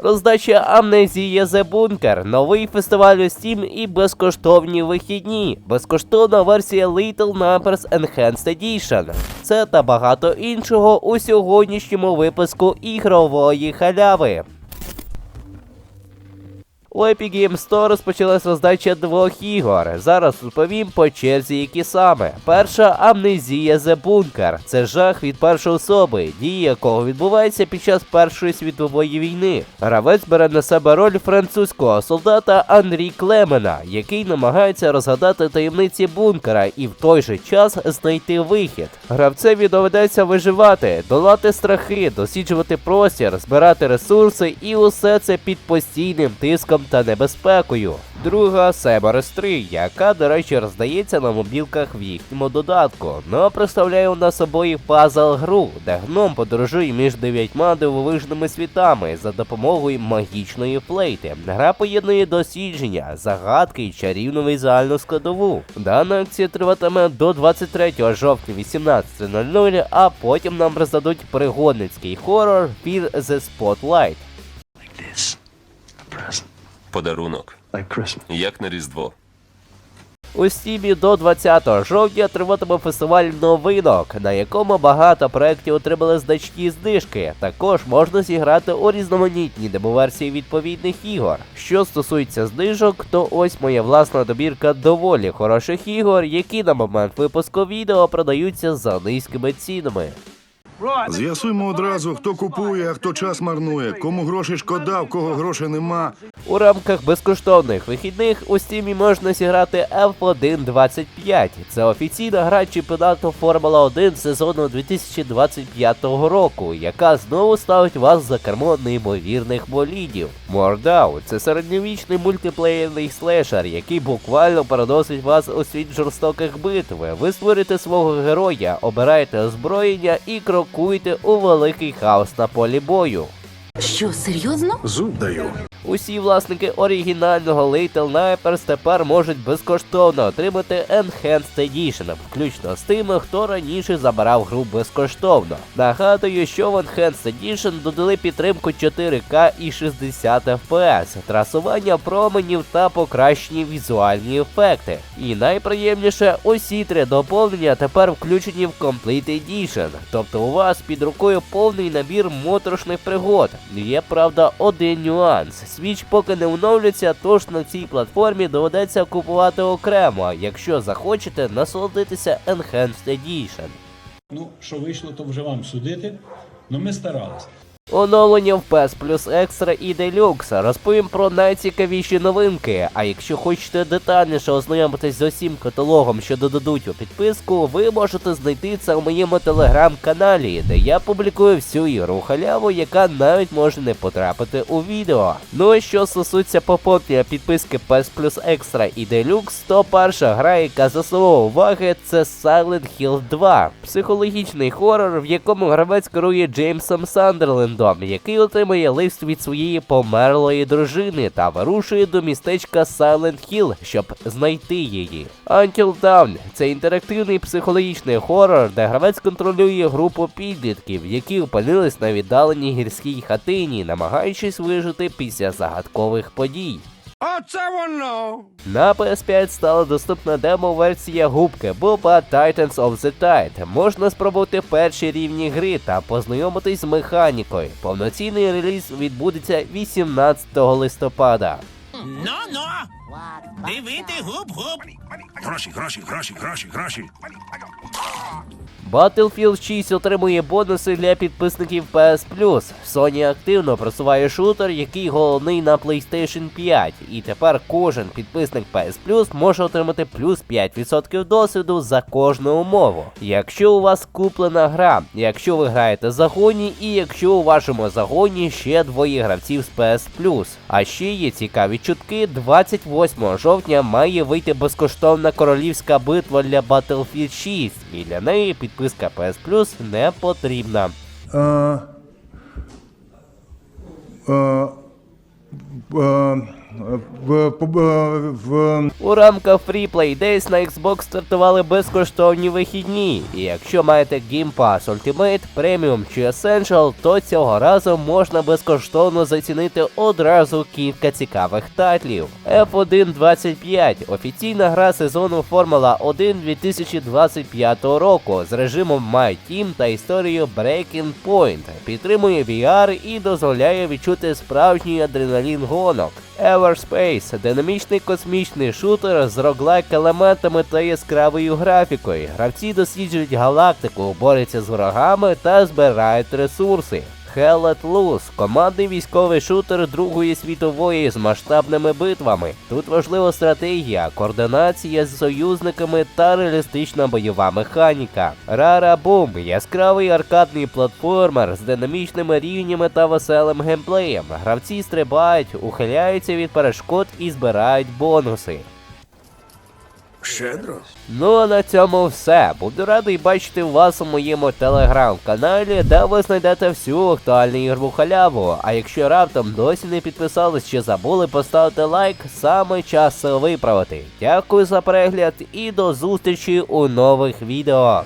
Роздача Амнезія The Bunker, новий фестиваль у Steam і безкоштовні вихідні, безкоштовна версія Little Numbers Enhanced Edition. Це та багато іншого у сьогоднішньому випуску ігрової халяви. У Epic Games Store розпочалась роздача двох ігор. Зараз розповім по черзі, які саме. Перша Амнезія The Bunker. Це жах від першої особи, дія якого відбувається під час Першої світової війни. Гравець бере на себе роль французького солдата Анрі Клемена, який намагається розгадати таємниці бункера і в той же час знайти вихід. Гравцеві доведеться виживати, долати страхи, досліджувати простір, збирати ресурси і усе це під постійним тиском та небезпекою. Друга Cerberus 3, яка, до речі, роздається на мобілках в їхньому додатку, но представляє у нас собою пазл гру, де гном подорожує між дев'ятьма дивовижними світами за допомогою магічної флейти. Гра поєднує дослідження, загадки і чарівну візуальну складову. Дана акція триватиме до 23 жовтня 18.00, а потім нам роздадуть пригодницький хорор Fear the Spotlight. Подарунок, як на Різдво. У стімі до 20 жовтня триватиме фестиваль новинок, на якому багато проєктів отримали значні знижки. Також можна зіграти у різноманітні демоверсії відповідних ігор. Що стосується знижок, то ось моя власна добірка доволі хороших ігор, які на момент випуску відео продаються за низькими цінами. З'ясуємо одразу, хто купує, а хто час марнує, кому гроші шкода, в кого грошей нема. У рамках безкоштовних вихідних у стімі можна зіграти F125. Це офіційна гра чемпіонату Формула 1 сезону 2025 року, яка знову ставить вас за кермо неймовірних болідів. Мордау це середньовічний мультиплеєрний слешер, який буквально переносить вас у світ жорстоких битв. Ви створюєте свого героя, обираєте озброєння і крокуєте у великий хаос на полі бою. Що, серйозно? Зуб даю. Усі власники оригінального Little Nightmares тепер можуть безкоштовно отримати Enhanced Edition, включно з тими, хто раніше забирав гру безкоштовно. Нагадую, що в Enhanced Edition додали підтримку 4К і 60 FPS, трасування променів та покращені візуальні ефекти. І найприємніше, усі три доповнення тепер включені в Complete Edition, тобто у вас під рукою повний набір моторошних пригод. Є правда один нюанс. Switch поки не оновлюється, тож на цій платформі доведеться купувати окремо, якщо захочете насолодитися Enhanced Edition. Ну, що вийшло, то вже вам судити. Ну ми старалися. Оновлення в PES Plus Extra і Deluxe. Розповім про найцікавіші новинки. А якщо хочете детальніше ознайомитись з усім каталогом, що додадуть у підписку, ви можете знайти це у моєму телеграм-каналі, де я публікую всю ігру халяву, яка навіть може не потрапити у відео. Ну і що стосується поповнення підписки PES Plus Extra і Deluxe, то перша гра, яка заслуговує уваги, це Silent Hill 2. Психологічний хорор, в якому гравець керує Джеймсом Сандерлендом, який отримує лист від своєї померлої дружини та вирушує до містечка Silent Hill, щоб знайти її. Until Dawn – це інтерактивний психологічний хорор, де гравець контролює групу підлітків, які опинились на віддаленій гірській хатині, намагаючись вижити після загадкових подій. На PS5 стала доступна демо-версія губки Боба Titans of the Tide. Можна спробувати перші рівні гри та познайомитись з механікою. Повноцінний реліз відбудеться 18 листопада. Ну ну. Дивити губ-губ. Гроші, гроші, гроші, гроші, гроші. Battlefield 6 отримує бонуси для підписників PS Plus. Sony активно просуває шутер, який головний на PlayStation 5. І тепер кожен підписник PS Plus може отримати плюс 5% досвіду за кожну умову. Якщо у вас куплена гра, якщо ви граєте загоні, і якщо у вашому загоні ще двоє гравців з PS Plus. А ще є цікаві чутки. 28 жовтня має вийти безкоштовна королівська битва для Battlefield 6, і для неї підписка PS Plus не потрібна. Е, е, е, в, в, У рамках Free Play Days на Xbox стартували безкоштовні вихідні. І якщо маєте Game Pass Ultimate, Premium чи Essential, то цього разу можна безкоштовно зацінити одразу кілька цікавих тайтлів. F1 25 офіційна гра сезону Формула 1 2025 року з режимом My Team та історією Breaking Point. Підтримує VR і дозволяє відчути справжній адреналін гонок. Everspace – динамічний космічний шутер з роглайк елементами та яскравою графікою. Гравці досліджують галактику, борються з ворогами та збирають ресурси. Hell Let Loose – командний військовий шутер Другої світової з масштабними битвами. Тут важлива стратегія, координація з союзниками та реалістична бойова механіка. Rara Boom – яскравий аркадний платформер з динамічними рівнями та веселим геймплеєм. Гравці стрибають, ухиляються від перешкод і збирають бонуси. Щедро. Ну а на цьому все. Буду радий бачити вас у моєму телеграм-каналі, де ви знайдете всю актуальну ігрову халяву. А якщо раптом досі не підписались чи забули поставити лайк, саме час виправити. Дякую за перегляд і до зустрічі у нових відео.